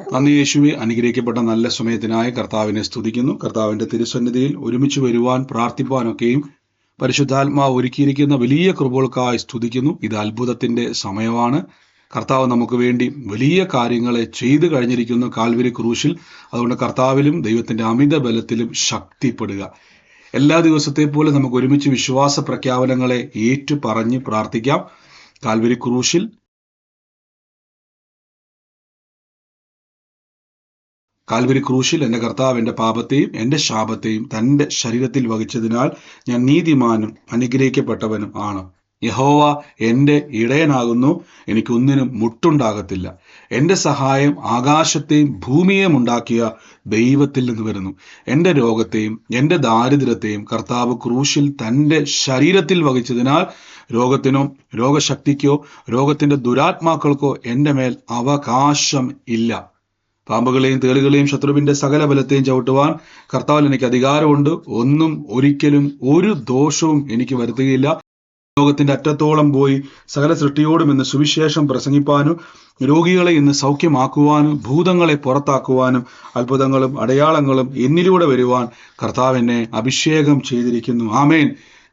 നന്ദി യേശുവെ. അനുഗ്രഹിക്കപ്പെട്ട നല്ല സമയത്തിനായി കർത്താവിനെ സ്തുതിക്കുന്നു. കർത്താവിന്റെ തിരുസന്നിധിയിൽ ഒരുമിച്ച് വരുവാൻ പ്രാർത്ഥിപ്പാനൊക്കെയും പരിശുദ്ധാത്മാവ് ഒരുക്കിയിരിക്കുന്ന വലിയ കൃപകൾക്കായി സ്തുതിക്കുന്നു. ഇത് അത്ഭുതത്തിന്റെ സമയമാണ്. കർത്താവ് നമുക്ക് വേണ്ടി വലിയ കാര്യങ്ങളെ ചെയ്തു കഴിഞ്ഞിരിക്കുന്നു കാൽവരി ക്രൂശിൽ. അതുകൊണ്ട് കർത്താവിലും ദൈവത്തിന്റെ അമിത ബലത്തിലും ശക്തിപ്പെടുക. എല്ലാ ദിവസത്തെ പോലെ നമുക്ക് ഒരുമിച്ച് വിശ്വാസ പ്രഖ്യാപനങ്ങളെ ഏറ്റു പറഞ്ഞ് പ്രാർത്ഥിക്കാം. കാൽവരി ക്രൂശിൽ കാൽവരി ക്രൂശിൽ എന്റെ കർത്താവ് എന്റെ പാപത്തെയും എന്റെ ശാപത്തെയും തന്റെ ശരീരത്തിൽ വഹിച്ചതിനാൽ ഞാൻ നീതിമാനും അനുഗ്രഹിക്കപ്പെട്ടവനും ആണ്. യഹോവ എന്റെ ഇടയനാകുന്നു എനിക്കൊന്നിനും മുട്ടുണ്ടാകത്തില്ല. എന്റെ സഹായം ആകാശത്തെയും ഭൂമിയെയും ഉണ്ടാക്കിയ ദൈവത്തിൽ നിന്ന് വരുന്നു. എന്റെ രോഗത്തെയും എന്റെ ദാരിദ്ര്യത്തെയും കർത്താവ് ക്രൂശിൽ തന്റെ ശരീരത്തിൽ വഹിച്ചതിനാൽ രോഗത്തിനോ രോഗശക്തിക്കോ രോഗത്തിന്റെ ദുരാത്മാക്കൾക്കോ എന്റെ മേൽ അവകാശം ഇല്ല. പാമ്പുകളെയും തേളുകളെയും ശത്രുവിന്റെ സകല ബലത്തെയും ചവിട്ടുവാൻ കർത്താവിൽ എനിക്ക് അധികാരമുണ്ട്. ഒന്നും ഒരിക്കലും ഒരു ദോഷവും എനിക്ക് വരുത്തുകയില്ല. ലോകത്തിന്റെ അറ്റത്തോളം പോയി സകല സൃഷ്ടിയോടും ഇന്ന് സുവിശേഷം പ്രസംഗിപ്പാനും രോഗികളെ ഇന്ന് സൗഖ്യമാക്കുവാനും ഭൂതങ്ങളെ പുറത്താക്കുവാനും അത്ഭുതങ്ങളും അടയാളങ്ങളും എന്നിലൂടെ വരുവാൻ കർത്താവിനെ അഭിഷേകം ചെയ്തിരിക്കുന്നു. ആമേൻ.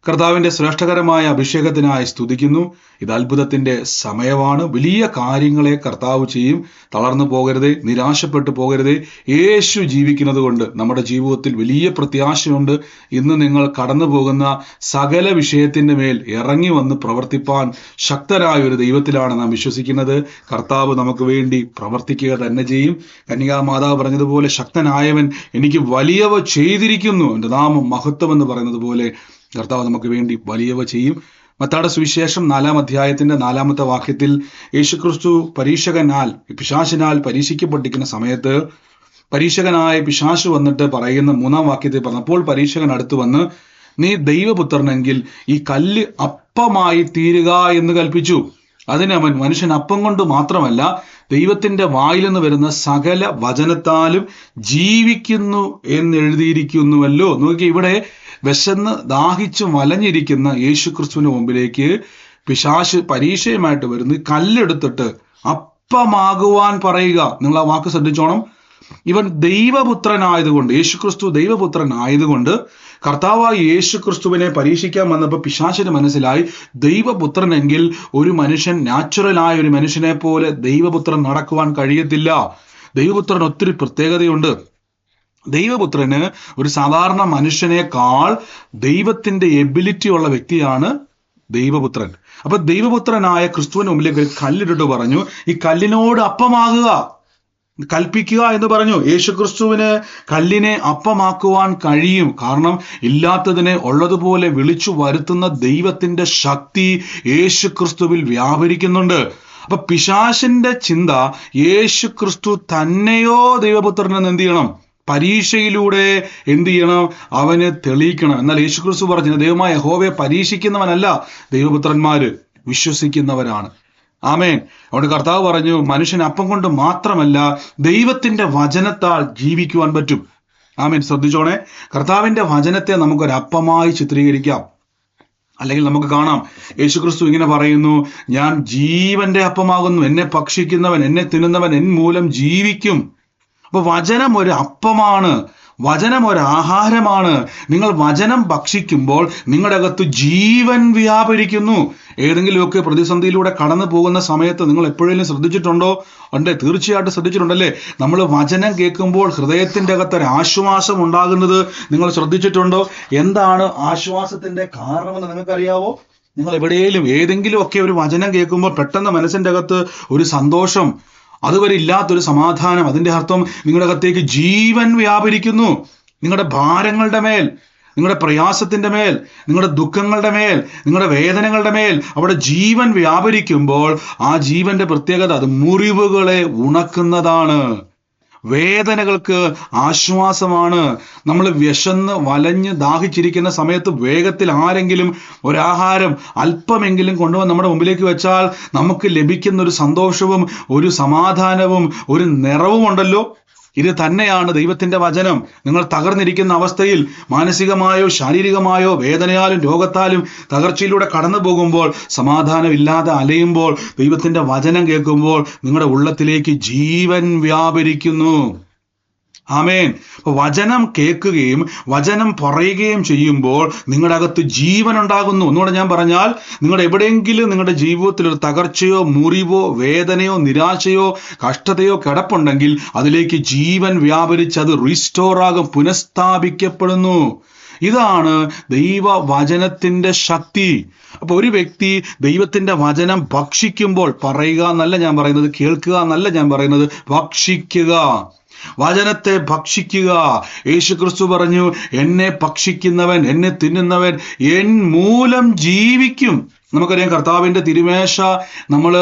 കർത്താവിന്റെ ശ്രേഷ്ഠകരമായ അഭിഷേകത്തിനായി സ്തുതിക്കുന്നു. ഇത് അത്ഭുതത്തിന്റെ സമയമാണ്. വലിയ കാര്യങ്ങളെ കർത്താവ് ചെയ്യും. തളർന്നു പോകരുതേ നിരാശപ്പെട്ടു പോകരുതേ. യേശു ജീവിക്കുന്നത് കൊണ്ട് നമ്മുടെ ജീവിതത്തിൽ വലിയ പ്രത്യാശയുണ്ട്. ഇന്ന് നിങ്ങൾ കടന്നു പോകുന്ന സകല വിഷയത്തിന്റെ മേൽ ഇറങ്ങി വന്ന് പ്രവർത്തിപ്പാൻ ശക്തരായ ഒരു ദൈവത്തിലാണ് നാം വിശ്വസിക്കുന്നത്. കർത്താവ് നമുക്ക് വേണ്ടി പ്രവർത്തിക്കുക തന്നെ ചെയ്യും. കന്യകാ മാതാവ് പറഞ്ഞതുപോലെ ശക്തനായവൻ എനിക്ക് വലിയവ ചെയ്തിരിക്കുന്നു. എന്റെ നാമം മഹത്വം എന്ന് പറയുന്നത് പോലെ കർത്താവ് നമുക്ക് വേണ്ടി വലിയവ ചെയ്യും. മത്താടെ സുവിശേഷം നാലാം അധ്യായത്തിന്റെ നാലാമത്തെ വാക്യത്തിൽ യേശുക്രിസ്തു പരീക്ഷകനാൽ പിശാശിനാൽ പരീക്ഷിക്കപ്പെട്ടിരിക്കുന്ന സമയത്ത് പരീക്ഷകനായ പിശാശു വന്നിട്ട് പറയുന്ന മൂന്നാം വാക്യത്തിൽ പറഞ്ഞപ്പോൾ പരീക്ഷകൻ അടുത്ത് വന്ന് നീ ദൈവപുത്രനെങ്കിൽ ഈ കല്ല് അപ്പമായി തീരുക എന്ന് കൽപ്പിച്ചു. അതിന് അവൻ മനുഷ്യൻ അപ്പം കൊണ്ട് മാത്രമല്ല ദൈവത്തിന്റെ വായിൽ നിന്ന് വരുന്ന സകല വചനത്താലും ജീവിക്കുന്നു എന്ന് എഴുതിയിരിക്കുന്നുവല്ലോ. നോക്കി ഇവിടെ വിശന്ന് ദാഹിച്ചു വലഞ്ഞിരിക്കുന്ന യേശുക്രിസ്തുവിന് മുമ്പിലേക്ക് പിശാശ് പരീക്ഷയുമായിട്ട് വരുന്നു. കല്ലെടുത്തിട്ട് അപ്പമാകുവാൻ പറയുക. നിങ്ങൾ ആ വാക്ക് ശ്രദ്ധിച്ചോണം. ഇവൻ ദൈവപുത്രനായതുകൊണ്ട് യേശുക്രിസ്തു ദൈവപുത്രൻ ആയതുകൊണ്ട് കർത്താവായ യേശുക്രിസ്തുവിനെ പരീക്ഷിക്കാൻ വന്നപ്പോൾ പിശാശിന് മനസ്സിലായി ദൈവപുത്രനെങ്കിൽ ഒരു മനുഷ്യൻ നാച്ചുറലായ ഒരു മനുഷ്യനെ പോലെ ദൈവപുത്രൻ നടക്കുവാൻ കഴിയത്തില്ല. ദൈവപുത്രൻ ഒത്തിരി പ്രത്യേകതയുണ്ട്. ദൈവപുത്രന് ഒരു സാധാരണ മനുഷ്യനേക്കാൾ ദൈവത്തിന്റെ എബിലിറ്റി ഉള്ള വ്യക്തിയാണ് ദൈവപുത്രൻ. അപ്പൊ ദൈവപുത്രനായ ക്രിസ്തുവിന് മുമ്പിലേക്ക് കല്ലിട്ടിട്ട് പറഞ്ഞു ഈ കല്ലിനോട് അപ്പമാകുക കൽപ്പിക്കുക എന്ന് പറഞ്ഞു. യേശുക്രിസ്തുവിന് കല്ലിനെ അപ്പമാക്കുവാൻ കഴിയും. കാരണം ഇല്ലാത്തതിനെ ഉള്ളതുപോലെ വിളിച്ചു വരുത്തുന്ന ദൈവത്തിന്റെ ശക്തി യേശുക്രിസ്തുവിൽ വ്യാപരിക്കുന്നുണ്ട്. അപ്പൊ പിശാശിന്റെ ചിന്ത യേശുക്രിസ്തു തന്നെയോ ദൈവപുത്രനെന്ന് എന്ത് ചെയ്യണം? പരീക്ഷയിലൂടെ എന്ത് ചെയ്യണം? അവന് തെളിയിക്കണം. എന്നാൽ യേശുക്രിസ്തു പറഞ്ഞു ദൈവമായ ഹോവയെ പരീക്ഷിക്കുന്നവനല്ല ദൈവപുത്രന്മാര് വിശ്വസിക്കുന്നവരാണ്. ആമേൻ. അവിടെ കർത്താവ് പറഞ്ഞു മനുഷ്യൻ അപ്പം കൊണ്ട് മാത്രമല്ല ദൈവത്തിന്റെ വചനത്താൽ ജീവിക്കുവാൻ പറ്റും. ആമേൻ. ശ്രദ്ധിച്ചോണേ. കർത്താവിന്റെ വചനത്തെ നമുക്കൊരു അപ്പമായി ചിത്രീകരിക്കാം. അല്ലെങ്കിൽ നമുക്ക് കാണാം യേശുക്രിസ്തു ഇങ്ങനെ പറയുന്നു ഞാൻ ജീവന്റെ അപ്പമാകുന്നു എന്നെ ഭക്ഷിക്കുന്നവൻ എന്നെ തിന്നുന്നവൻ എൻ മൂലം ജീവിക്കും. അപ്പൊ വചനം ഒരു അപ്പമാണ് വചനം ഒരു ആഹാരമാണ്. നിങ്ങൾ വചനം ഭക്ഷിക്കുമ്പോൾ നിങ്ങളുടെ അകത്ത് ജീവൻ വ്യാപരിക്കുന്നു. ഏതെങ്കിലുമൊക്കെ പ്രതിസന്ധിയിലൂടെ കടന്നു പോകുന്ന സമയത്ത് നിങ്ങൾ എപ്പോഴെങ്കിലും ശ്രദ്ധിച്ചിട്ടുണ്ടോ? ഉണ്ട് തീർച്ചയായിട്ടും ശ്രദ്ധിച്ചിട്ടുണ്ടല്ലേ? നമ്മൾ വചനം കേൾക്കുമ്പോൾ ഹൃദയത്തിന്റെ അകത്ത് ഒരു ആശ്വാസം ഉണ്ടാകുന്നത് നിങ്ങൾ ശ്രദ്ധിച്ചിട്ടുണ്ടോ? എന്താണ് ആശ്വാസത്തിന്റെ കാരണമെന്ന് നിങ്ങൾക്കറിയാവോ? നിങ്ങൾ എവിടെയെങ്കിലും ഏതെങ്കിലുമൊക്കെ ഒരു വചനം കേൾക്കുമ്പോൾ പെട്ടെന്ന് മനസ്സിന്റെ അകത്ത് ഒരു സന്തോഷം അതുവരെ ഇല്ലാത്തൊരു സമാധാനം അതിന്റെ അർത്ഥം നിങ്ങളുടെ അകത്തേക്ക് ജീവൻ വ്യാപരിക്കുന്നു. നിങ്ങളുടെ ഭാരങ്ങളുടെ മേൽ നിങ്ങളുടെ പ്രയാസത്തിന്റെ മേൽ നിങ്ങളുടെ ദുഃഖങ്ങളുടെ മേൽ നിങ്ങളുടെ വേദനകളുടെ മേൽ അവിടെ ജീവൻ വ്യാപരിക്കുമ്പോൾ ആ ജീവന്റെ പ്രത്യേകത അത് മുറിവുകളെ ഉണക്കുന്നതാണ്. വേദനകൾക്ക് ആശ്വാസമാണ്. നമ്മൾ വിശന്ന് വലഞ്ഞ് ദാഹിച്ചിരിക്കുന്ന സമയത്ത് വേഗത്തിൽ ആരെങ്കിലും ഒരാഹാരം അല്പമെങ്കിലും കൊണ്ടുവന്ന് നമ്മുടെ മുമ്പിലേക്ക് വെച്ചാൽ നമുക്ക് ലഭിക്കുന്ന ഒരു സന്തോഷവും ഒരു സമാധാനവും ഒരു നിറവും ഉണ്ടല്ലോ ഇത് തന്നെയാണ് ദൈവത്തിന്റെ വചനം. നിങ്ങൾ തകർന്നിരിക്കുന്ന അവസ്ഥയിൽ മാനസികമായോ ശാരീരികമായോ വേദനയാലും രോഗത്താലും തകർച്ചയിലൂടെ കടന്നു പോകുമ്പോൾ സമാധാനമില്ലാതെ അലയുമ്പോൾ ദൈവത്തിന്റെ വചനം കേൾക്കുമ്പോൾ നിങ്ങളുടെ ഉള്ളത്തിലേക്ക് ജീവൻ വ്യാപരിക്കുന്നു. ആമേൻ. വചനം കേൾക്കുകയും വചനം പറയുകയും ചെയ്യുമ്പോൾ നിങ്ങളുടെ അകത്ത് ജീവൻ ഉണ്ടാകുന്നു. ഒന്നുകൂടെ ഞാൻ പറഞ്ഞാൽ നിങ്ങളുടെ എവിടെയെങ്കിലും നിങ്ങളുടെ ജീവിതത്തിൽ ഒരു തകർച്ചയോ മുറിവോ വേദനയോ നിരാശയോ കഷ്ടതയോ കിടപ്പുണ്ടെങ്കിൽ അതിലേക്ക് ജീവൻ വ്യാപരിച്ച് അത് റീസ്റ്റോർ ആകും പുനഃസ്ഥാപിക്കപ്പെടുന്നു. ഇതാണ് ദൈവ വചനത്തിന്റെ ശക്തി. അപ്പോൾ ഒരു വ്യക്തി ദൈവത്തിന്റെ വചനം ഭക്ഷിക്കുമ്പോൾ പറയുക എന്നല്ല ഞാൻ പറയുന്നത് കേൾക്കുക എന്നല്ല ഞാൻ പറയുന്നത് ഭക്ഷിക്കുക. വചനത്തെ ഭക്ഷിക്കുക. യേശു ക്രിസ്തു പറഞ്ഞു എന്നെ ഭക്ഷിക്കുന്നവൻ എന്നെ തിന്നുന്നവൻ എൻ മൂലം ജീവിക്കും. നമുക്കറിയാം കർത്താവിന്റെ തിരുമേശ നമ്മൾ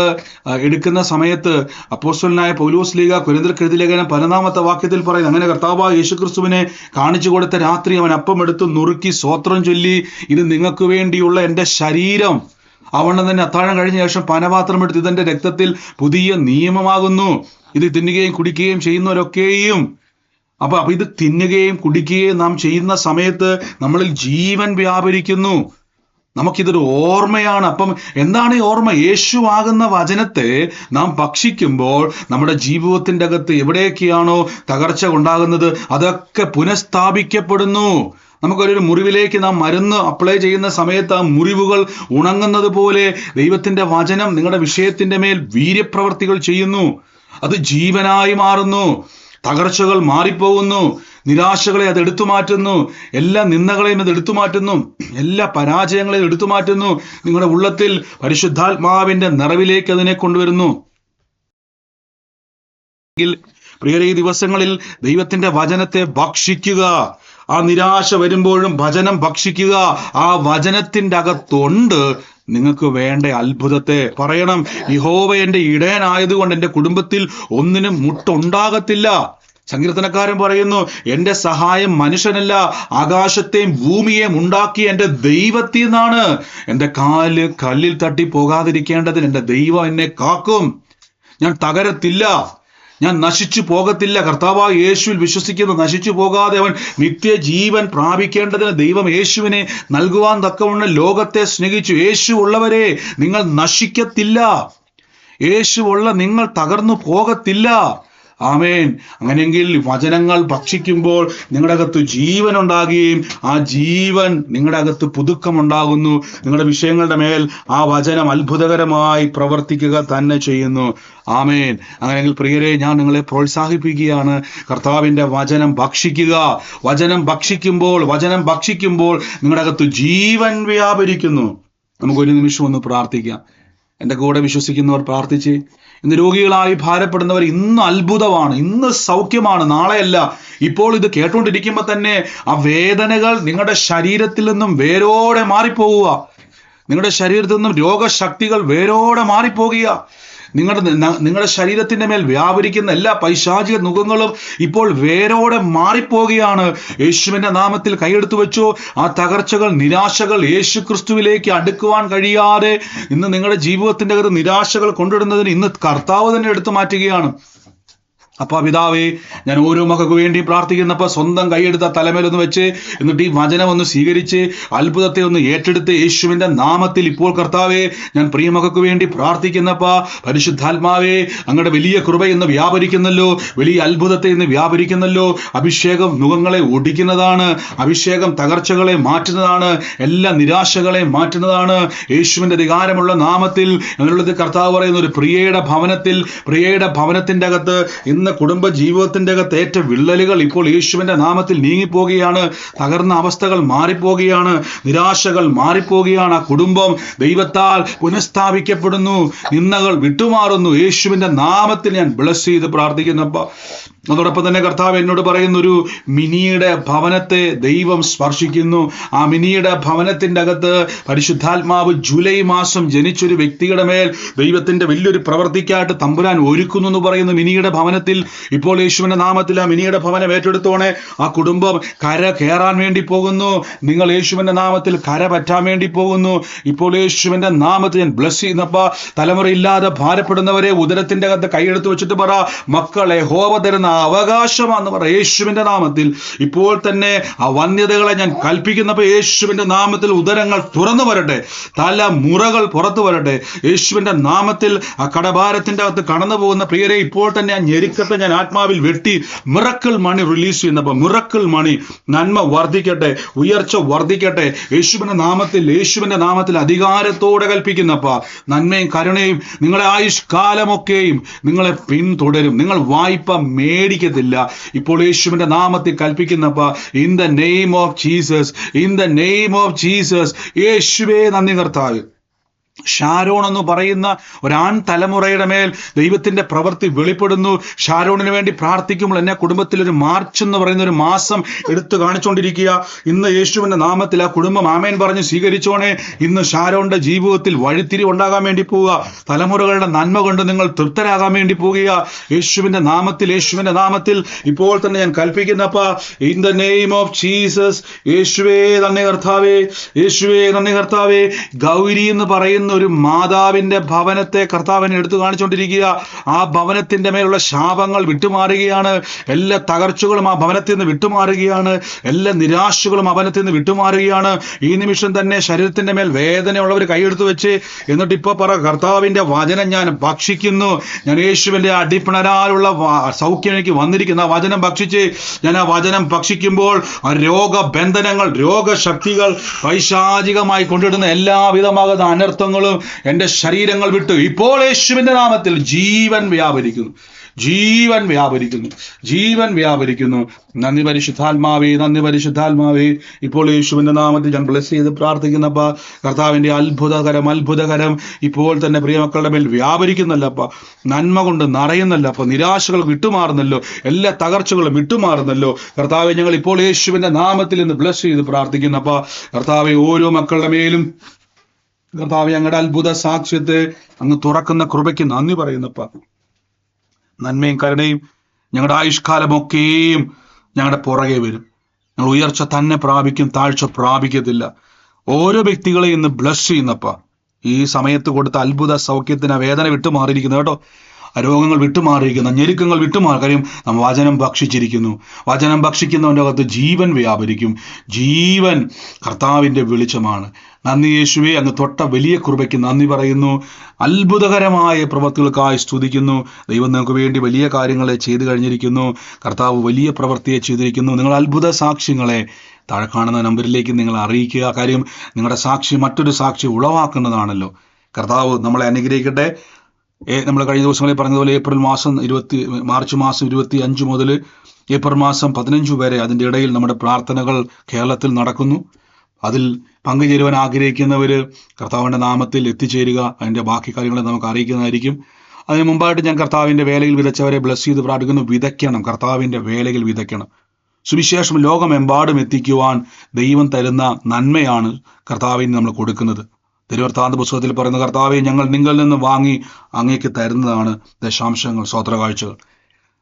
എടുക്കുന്ന സമയത്ത് അപ്പോസ്റ്റലിനായ പൗലോസ് ലീഗ കുരന്തർക്കെഴുതി ലേഖനം പതിനൊന്നാമത്തെ വാക്യത്തിൽ പറയുന്നത് അങ്ങനെ കർത്താവ് യേശു ക്രിസ്തുവിനെ കാണിച്ചു കൊടുത്ത രാത്രി അവൻ അപ്പം എടുത്ത് നുറുക്കി സ്വോത്രം ചൊല്ലി ഇത് നിങ്ങൾക്ക് വേണ്ടിയുള്ള എന്റെ ശരീരം. അവണ്ണം തന്നെ അത്താഴം കഴിഞ്ഞ ശേഷം പാനപാത്രം എടുത്ത് ഇതെന്റെ രക്തത്തിൽ പുതിയ നിയമമാകുന്നു. ഇത് തിന്നുകയും കുടിക്കുകയും ചെയ്യുന്നവരൊക്കെയും. അപ്പൊ അപ്പൊ ഇത് തിന്നുകയും കുടിക്കുകയും നാം ചെയ്യുന്ന സമയത്ത് നമ്മളിൽ ജീവൻ വ്യാപരിക്കുന്നു. നമുക്കിതൊരു ഓർമ്മയാണ്. അപ്പം എന്താണ് ഈ ഓർമ്മ? യേശുവാകുന്ന വചനത്തെ നാം ഭക്ഷിക്കുമ്പോൾ നമ്മുടെ ജീവിതത്തിന്റെ അകത്ത് എവിടെയൊക്കെയാണോ തകർച്ച ഉണ്ടാകുന്നത്? അതൊക്കെ പുനഃസ്ഥാപിക്കപ്പെടുന്നു. നമുക്കൊരു മുറിവിലേക്ക് നാം മരുന്ന് അപ്ലൈ ചെയ്യുന്ന സമയത്ത് ആ മുറിവുകൾ ഉണങ്ങുന്നത് പോലെ ദൈവത്തിന്റെ വചനം നിങ്ങളുടെ വിഷയത്തിന്റെ മേൽ വീര്യപ്രവർത്തികൾ ചെയ്യുന്നു. അത് ജീവനായി മാറുന്നു. തകർച്ചകൾ മാറിപ്പോകുന്നു. നിരാശകളെ അത് എടുത്തു മാറ്റുന്നു. എല്ലാ നിന്ദകളെയും അത് എടുത്തു മാറ്റുന്നു. എല്ലാ പരാജയങ്ങളെയും എടുത്തു മാറ്റുന്നു. നിങ്ങളുടെ ഉള്ളത്തിൽ പരിശുദ്ധാത്മാവിന്റെ നിറവിലേക്ക് അതിനെ കൊണ്ടുവരുന്നു. പ്രിയ ഈ ദിവസങ്ങളിൽ ദൈവത്തിന്റെ വചനത്തെ ഭക്ഷിക്കുക. ആ നിരാശ വരുമ്പോഴും ഭജനം ഭക്ഷിക്കുക ആ വചനത്തിന്റെ അകത്തുണ്ട്. നിങ്ങൾക്ക് വേണ്ട അത്ഭുതത്തെ പറയണം. യഹോവ എന്റെ ഇടയനായതുകൊണ്ട് എന്റെ കുടുംബത്തിൽ ഒന്നിനും മുട്ടുണ്ടാകത്തില്ല. സങ്കീർത്തനക്കാരൻ പറയുന്നു എന്റെ സഹായം മനുഷ്യനല്ല ആകാശത്തെയും ഭൂമിയെയും ഉണ്ടാക്കിയ എന്റെ ദൈവത്തിൽ നിന്നാണ്. എന്റെ കാൽ കല്ലിൽ തട്ടി പോകാതിരിക്കേണ്ടതിന് എന്റെ ദൈവം എന്നെ കാക്കും. ഞാൻ തകരത്തില്ല. ഞാൻ നശിച്ചു പോകത്തില്ല. കർത്താവായ യേശുവിൽ വിശ്വസിക്കുന്നു. നശിച്ചു പോകാതെ അവൻ നിത്യജീവൻ പ്രാപിക്കേണ്ടതിന് ദൈവം യേശുവിനെ നൽകുവാൻ തക്കവണ്ണം ലോകത്തെ സ്നേഹിച്ചു. യേശു ഉള്ളവരെ നിങ്ങൾ നശിക്കത്തില്ല. യേശു ഉള്ള നിങ്ങൾ തകർന്നു പോകത്തില്ല. ആമേൻ. അങ്ങനെയെങ്കിൽ വചനങ്ങൾ ഭക്ഷിക്കുമ്പോൾ നിങ്ങളുടെ അകത്ത് ജീവൻ ഉണ്ടാകുകയും ആ ജീവൻ നിങ്ങളുടെ അകത്ത് പുതുക്കമുണ്ടാകുന്നു നിങ്ങളുടെ വിഷയങ്ങളുടെ മേൽ ആ വചനം അത്ഭുതകരമായി പ്രവർത്തിക്കുക തന്നെ ചെയ്യുന്നു. ആമേൻ. അങ്ങനെയെങ്കിൽ പ്രിയരെ ഞാൻ നിങ്ങളെ പ്രോത്സാഹിപ്പിക്കുകയാണ്. കർത്താവിന്റെ വചനം ഭക്ഷിക്കുക. വചനം ഭക്ഷിക്കുമ്പോൾ വചനം ഭക്ഷിക്കുമ്പോൾ നിങ്ങളുടെ അകത്ത് ജീവൻ വ്യാപരിക്കുന്നു. നമുക്കൊരു നിമിഷം ഒന്ന് പ്രാർത്ഥിക്കാം. എന്റെ കൂടെ വിശ്വസിക്കുന്നവർ പ്രാർത്ഥിച്ച് ഇന്ന് രോഗികളായി ഭാരപ്പെടുന്നവർ ഇന്ന് അത്ഭുതമാണ് ഇന്ന് സൗഖ്യമാണ് നാളെയല്ല. ഇപ്പോൾ ഇത് കേട്ടുകൊണ്ടിരിക്കുമ്പോൾ തന്നെ ആ വേദനകൾ നിങ്ങളുടെ ശരീരത്തിൽ നിന്നും വേരോടെ മാറിപ്പോവുക. നിങ്ങളുടെ ശരീരത്തിൽ നിന്നും രോഗശക്തികൾ വേരോടെ മാറിപ്പോകുക. നിങ്ങളുടെ നിങ്ങളുടെ ശരീരത്തിന്റെ മേൽ വ്യാപരിക്കുന്ന എല്ലാ പൈശാചിക മുഖങ്ങളും ഇപ്പോൾ വേരോടെ മാറിപ്പോകുകയാണ് യേശുവിന്റെ നാമത്തിൽ കൈയെടുത്തു വെച്ചു ആ തകർച്ചകൾ നിരാശകൾ യേശു ക്രിസ്തുവിലേക്ക് അടുക്കുവാൻ കഴിയാതെ ഇന്ന് നിങ്ങളുടെ ജീവിതത്തിന്റെ അകത്ത് നിരാശകൾ കൊണ്ടിടുന്നതിന് ഇന്ന് കർത്താവ് തന്നെ എടുത്തു മാറ്റുകയാണ്. അപ്പൊ പിതാവേ ഞാൻ ഓരോ മക്കൾക്ക് വേണ്ടി പ്രാർത്ഥിക്കുന്നപ്പോൾ സ്വന്തം കൈയെടുത്ത തലമേലൊന്ന് വെച്ച് എന്നിട്ട് ഈ വചനം ഒന്ന് സ്വീകരിച്ച് അത്ഭുതത്തെ ഒന്ന് ഏറ്റെടുത്ത് യേശുവിന്റെ നാമത്തിൽ ഇപ്പോൾ കർത്താവേ ഞാൻ പ്രിയ പ്രിയമക്കൾക്ക് വേണ്ടി പ്രാർത്ഥിക്കുന്നപ്പാ പരിശുദ്ധാത്മാവേ അങ്ങയുടെ വലിയ കൃപ ഇന്ന് വ്യാപരിക്കുന്നല്ലോ വലിയ അത്ഭുതത്തെ ഇന്ന് വ്യാപരിക്കുന്നല്ലോ അഭിഷേകം മുഖങ്ങളെ ഒടിക്കുന്നതാണ് അഭിഷേകം തകർച്ചകളെ മാറ്റുന്നതാണ് എല്ലാ നിരാശകളെ മാറ്റുന്നതാണ് യേശുവിന്റെ അധികാരമുള്ള നാമത്തിൽ എന്നുള്ളത് കർത്താവ് പറയുന്ന ഒരു പ്രിയയുടെ ഭവനത്തിൽ പ്രിയയുടെ ഭവനത്തിന്റെ അകത്ത് ഇന്ന് കുടുംബ ജീവിതത്തിന്റെ അകത്ത് ഏറ്റ വിള്ളലുകൾ ഇപ്പോൾ യേശുവിന്റെ നാമത്തിൽ നീങ്ങിപ്പോകുകയാണ്. തകർന്ന അവസ്ഥകൾ മാറിപ്പോകുകയാണ്. നിരാശകൾ മാറിപ്പോകുകയാണ്. ആ കുടുംബം ദൈവത്താൽ പുനഃസ്ഥാപിക്കപ്പെടുന്നു. നിന്നകൾ വിട്ടുമാറുന്നു. യേശുവിന്റെ നാമത്തിൽ ഞാൻ ബ്ലസ് ചെയ്ത് പ്രാർത്ഥിക്കുന്നപ്പ അതോടൊപ്പം തന്നെ കർത്താവ് എന്നോട് പറയുന്ന ഒരു മിനിയുടെ ഭവനത്തെ ദൈവം സ്പർശിക്കുന്നു. ആ മിനിയുടെ ഭവനത്തിന്റെ അകത്ത് പരിശുദ്ധാത്മാവ് ജൂലൈ മാസം ജനിച്ചൊരു വ്യക്തിയുടെ മേൽ ദൈവത്തിന്റെ വലിയൊരു പ്രവർത്തിക്കായിട്ട് തമ്പുരാൻ ഒരുക്കുന്നു എന്ന് പറയുന്ന മിനിയുടെ ഭവനത്തിൽ. ഇപ്പോൾ യേശുവിന്റെ നാമത്തിൽ ആ മിനിയുടെ ഭവനം ഏറ്റെടുത്തോണേ ആ കുടുംബം കര കയറാൻ വേണ്ടി പോകുന്നു. നിങ്ങൾ യേശുവിന്റെ നാമത്തിൽ കര പറ്റാൻ വേണ്ടി പോകുന്നു. ഇപ്പോൾ യേശുവിന്റെ നാമത്തിൽ ഞാൻ ബ്ലസ് ചെയ്യുന്നപ്പ തലമുറയില്ലാതെ ഭാരപ്പെടുന്നവരെ ഉദരത്തിന്റെ അകത്ത് കൈയെടുത്ത് വെച്ചിട്ട് പറ മക്കളെ ഹോവ തരുന്ന അവകാശമാണെന്ന് പറ യേശുവിന്റെ നാമത്തിൽ ഇപ്പോൾ തന്നെ ആ വന്യതകളെ ഞാൻ കൽപ്പിക്കുന്നപ്പോൾ യേശുവിന്റെ നാമത്തിൽ ഉദരങ്ങൾ തുറന്നു വരട്ടെ. തല മുറകൾ പുറത്തു വരട്ടെ. യേശുവിന്റെ നാമത്തിൽ ആ കടഭാരത്തിന്റെ അകത്ത് കടന്നു പോകുന്ന പ്രിയരെ ഇപ്പോൾ തന്നെ ആ ഞെരുക്കത്തെ ഞാൻ ആത്മാവിൽ വെട്ടി മിറക്കിൾ മണി റിലീസ് ചെയ്യുന്നപ്പോൾ മിറക്കിൾ മണി നന്മ വർദ്ധിക്കട്ടെ ഉയർച്ച വർദ്ധിക്കട്ടെ. യേശുവിന്റെ നാമത്തിൽ യേശുവിന്റെ നാമത്തിൽ അധികാരത്തോടെ കൽപ്പിക്കുന്നപ്പ നന്മയും കരുണയും നിങ്ങളെ ആയുഷ്കാലമൊക്കെയും നിങ്ങളെ പിന്തുടരും. നിങ്ങൾ വായ്പ മേടിക്കത്തില്ല ഇപ്പോൾ യേശുവിന്റെ നാമത്തിൽ കൽപ്പിക്കുന്നപ്പ in the name of Jesus in the name of Jesus യേശുവേ നന്ദി കർത്താവ്. ഷാരോൺ എന്ന് പറയുന്ന ഒരാൺ തലമുറയുടെ മേൽ ദൈവത്തിന്റെ പ്രവൃത്തി വെളിപ്പെടുന്നു. ഷാരോണിന് വേണ്ടി പ്രാർത്ഥിക്കുമ്പോൾ എന്നെ കുടുംബത്തിൽ ഒരു മാർച്ച് എന്ന് പറയുന്ന ഒരു മാസം എടുത്തു കാണിച്ചുകൊണ്ടിരിക്കുക. ഇന്ന് യേശുവിന്റെ നാമത്തിൽ ആ കുടുംബം ആമേൻ പറഞ്ഞ് സ്വീകരിച്ചോണേ. ഇന്ന് ഷാരോണിന്റെ ജീവിതത്തിൽ വഴിത്തിരി ഉണ്ടാകാൻ വേണ്ടി പോവുക. തലമുറകളുടെ നന്മ കൊണ്ട് നിങ്ങൾ തൃപ്തരാകാൻ വേണ്ടി പോവുക. യേശുവിന്റെ നാമത്തിൽ യേശുവിന്റെ നാമത്തിൽ ഇപ്പോൾ തന്നെ ഞാൻ കൽപ്പിക്കുന്നപ്പ. In the name of Jesus യേശുവേ നന്ദി കർത്താവേ യേശുവേ നന്ദി കർത്താവേ. ഗൗരി എന്ന് പറയുന്ന ഒരു മാതാവിന്റെ ഭവനത്തെ കർത്താവിനെ എടുത്തു കാണിച്ചുകൊണ്ടിരിക്കുക. ആ ഭവനത്തിന്റെ മേലുള്ള ശാപങ്ങൾ വിട്ടുമാറുകയാണ്. എല്ലാ തകർച്ചകളും ആ ഭവനത്തിൽ നിന്ന് വിട്ടുമാറുകയാണ്. എല്ലാ നിരാശകളും ആ ഭവനത്തിൽ നിന്ന് വിട്ടുമാറുകയാണ്. ഈ നിമിഷം തന്നെ ശരീരത്തിന്റെ മേൽ വേദനയുള്ളവർ കൈയെടുത്ത് വെച്ച് എന്നിട്ട് ഇപ്പൊ പറ കർത്താവിന്റെ വചനം ഞാൻ ഭക്ഷിക്കുന്നു. ഞാൻ യേശുവിന്റെ അടിപ്പിണരാലുള്ള സൗഖ്യം എനിക്ക് വന്നിരിക്കുന്ന. ആ വചനം ഭക്ഷിച്ച് ഞാൻ ആ വചനം ഭക്ഷിക്കുമ്പോൾ ആ രോഗബന്ധനങ്ങൾ രോഗശക്തികൾ പൈശാചികമായി കൊണ്ടിടുന്ന എല്ലാവിധമാകുന്ന അനർത്ഥങ്ങളും എന്റെ ശരീരങ്ങൾ വിട്ടു. ഇപ്പോൾ യേശുവിന്റെ നാമത്തിൽ ജീവൻ വ്യാപരിക്കുന്നു. ജീവൻ വ്യാപരിക്കുന്നു. ജീവൻ വ്യാപരിക്കുന്നു. നന്ദി പരിശുദ്ധാത്മാവേ നന്ദി പരിശുദ്ധാത്മാവേ. ഇപ്പോൾ യേശുവിന്റെ നാമത്തിൽ ഞാൻ ബ്ലസ് ചെയ്ത് പ്രാർത്ഥിക്കുന്നപ്പ. കർത്താവിന്റെ അത്ഭുതകരം അത്ഭുതകരം ഇപ്പോൾ തന്നെ പ്രിയമക്കളുടെ മേൽ വ്യാപരിക്കുന്നല്ലപ്പ. നന്മ കൊണ്ട് നിറയുന്നല്ലപ്പ. നിരാശകൾ വിട്ടുമാറുന്നല്ലോ. എല്ലാ തകർച്ചകളും വിട്ടുമാറുന്നല്ലോ. കർത്താവെ ഞങ്ങൾ ഇപ്പോൾ യേശുവിന്റെ നാമത്തിൽ ഇന്ന് ബ്ലസ് ചെയ്ത് പ്രാർത്ഥിക്കുന്നപ്പ. കർത്താവെ ഓരോ മക്കളുടെ മേലും കർത്താവ് ഞങ്ങളുടെ അത്ഭുത സാക്ഷ്യത്തെ അങ്ങ് തുറക്കുന്ന കൃപയ്ക്ക് നന്ദി പറയുന്നപ്പ നന്മയും കരുണയും ഞങ്ങളുടെ ആയുഷ്കാലമൊക്കെയും ഞങ്ങളുടെ പുറകെ വരും. ഞങ്ങൾ ഉയർച്ച തന്നെ പ്രാപിക്കും താഴ്ച പ്രാപിക്കത്തില്ല. ഓരോ വ്യക്തികളെ ഇന്ന് ബ്ലസ് ചെയ്യുന്നപ്പ ഈ സമയത്ത് കൊടുത്ത അത്ഭുത സൗഖ്യത്തിന് വേദന വിട്ടുമാറിയിരിക്കുന്നു കേട്ടോ. രോഗങ്ങൾ വിട്ടുമാറിയിരിക്കുന്ന ഞെരുക്കങ്ങൾ വിട്ടുമാറി കാര്യം നമ്മൾ വചനം ഭക്ഷിച്ചിരിക്കുന്നു. വചനം ഭക്ഷിക്കുന്നവന്റെ അകത്ത് ജീവൻ വ്യാപരിക്കും. ജീവൻ കർത്താവിന്റെ വെളിച്ചമാണ്. നന്ദി യേശുവെ. അങ്ങ് തൊട്ട വലിയ കൃപയ്ക്ക് നന്ദി പറയുന്നു. അത്ഭുതകരമായ പ്രവൃത്തികൾക്കായി സ്തുതിക്കുന്നു. ദൈവം നിങ്ങൾക്ക് വേണ്ടി വലിയ കാര്യങ്ങളെ ചെയ്തു കഴിഞ്ഞിരിക്കുന്നു. കർത്താവ് വലിയ പ്രവൃത്തിയെ ചെയ്തിരിക്കുന്നു. നിങ്ങൾ അത്ഭുത സാക്ഷ്യങ്ങളെ താഴെ കാണുന്ന നമ്പറിലേക്ക് നിങ്ങൾ അറിയിക്കുക. കാര്യം നിങ്ങളുടെ സാക്ഷി മറ്റൊരു സാക്ഷി ഉളവാക്കുന്നതാണല്ലോ. കർത്താവ് നമ്മളെ അനുഗ്രഹിക്കട്ടെ. നമ്മൾ കഴിഞ്ഞ ദിവസങ്ങളിൽ പറഞ്ഞതുപോലെ ഏപ്രിൽ മാസം ഇരുപത്തി മാർച്ച് മാസം ഇരുപത്തി അഞ്ച് മുതൽ ഏപ്രിൽ മാസം പതിനഞ്ച് വരെ അതിന്റെ ഇടയിൽ നമ്മുടെ പ്രാർത്ഥനകൾ കേരളത്തിൽ നടക്കുന്നു. അതിൽ പങ്കുചേരുവാൻ ആഗ്രഹിക്കുന്നവർ കർത്താവിന്റെ നാമത്തിൽ എത്തിച്ചേരുക. അതിന്റെ ബാക്കി കാര്യങ്ങളെ നമുക്ക് അറിയിക്കുന്നതായിരിക്കും. അതിന് മുമ്പായിട്ട് ഞാൻ കർത്താവിന്റെ വേലയിൽ വിതച്ചവരെ ബ്ലസ് ചെയ്ത് പ്രാർത്ഥിക്കുന്നു. വിതയ്ക്കണം. കർത്താവിന്റെ വേലയിൽ വിതയ്ക്കണം. സുവിശേഷം ലോകമെമ്പാടും എത്തിക്കുവാൻ ദൈവം തരുന്ന നന്മയാണ് കർത്താവിന് നമ്മൾ കൊടുക്കുന്നത്. തിരുവർത്താന്ത പുസ്തകത്തിൽ പറയുന്ന കർത്താവെ ഞങ്ങൾ നിങ്ങളിൽ നിന്ന് വാങ്ങി അങ്ങേക്ക് തരുന്നതാണ് ദശാംശങ്ങൾ സ്വോത്രകാഴ്ചകൾ.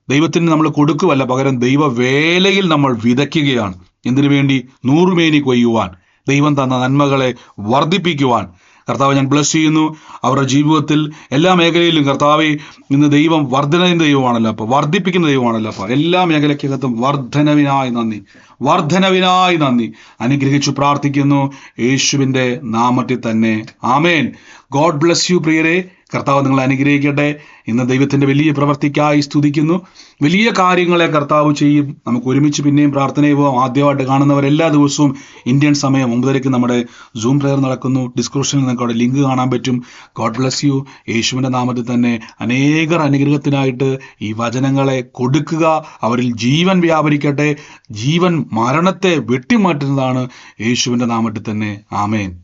ദൈവത്തിന് നമ്മൾ കൊടുക്കുവല്ല പകരം ദൈവവേലയിൽ നമ്മൾ വിതയ്ക്കുകയാണ്. എന്തിനു വേണ്ടി? നൂറുമേനി കൊയ്യുവാൻ. ദൈവം തന്ന നന്മകളെ വർദ്ധിപ്പിക്കുവാൻ. കർത്താവ് ഞാൻ ബ്ലസ് ചെയ്യുന്നു. അവരുടെ ജീവിതത്തിൽ എല്ലാ മേഖലയിലും കർത്താവെ ഇന്ന് ദൈവം വർധനവിന്റെ ദൈവമാണല്ലോ അപ്പോൾ വർദ്ധിപ്പിക്കുന്ന ദൈവമാണല്ലോ അപ്പോൾ എല്ലാ മേഖലയ്ക്കകത്തും വർധനവിനായി നന്ദി. വർധനവിനായി നന്ദി. അനുഗ്രഹിച്ചു പ്രാർത്ഥിക്കുന്നു. യേശുവിന്റെ നാമത്തിൽ തന്നെ. ആമേൻ. ഗോഡ് ബ്ലസ് യു പ്രിയരെ. കർത്താവ് നിങ്ങളെ അനുഗ്രഹിക്കട്ടെ. ഇന്ന് ദൈവത്തിന്റെ വലിയ പ്രവർത്തിക്കായി സ്തുതിക്കുന്നു. വലിയ കാര്യങ്ങളെ കർത്താവ് ചെയ്യും. നമുക്ക് ഒരുമിച്ച് പിന്നെയും പ്രാർത്ഥനയെ പോകാം ആദ്യമായിട്ട് കാണുന്നവർ എല്ലാ ദിവസവും ഇന്ത്യൻ സമയം ഒമ്പതരയ്ക്ക് നമ്മുടെ സൂം പ്രെയർ നടക്കുന്നു. ഡിസ്ക്രിപ്ഷനിൽ നിങ്ങൾക്ക് അവിടെ ലിങ്ക് കാണാൻ പറ്റും. ഗോഡ് ബ്ലസ് യു യേശുവിന്റെ നാമത്തിൽ തന്നെ അനേകർ അനുഗ്രഹത്തിനായിട്ട് ഈ വചനങ്ങളെ കൊടുക്കുക. അവരിൽ ജീവൻ വ്യാപരിക്കട്ടെ. ജീവൻ മരണത്തെ വെട്ടിമാറ്റുന്നതാണ് യേശുവിന്റെ നാമത്തിൽ തന്നെ. ആമേൻ.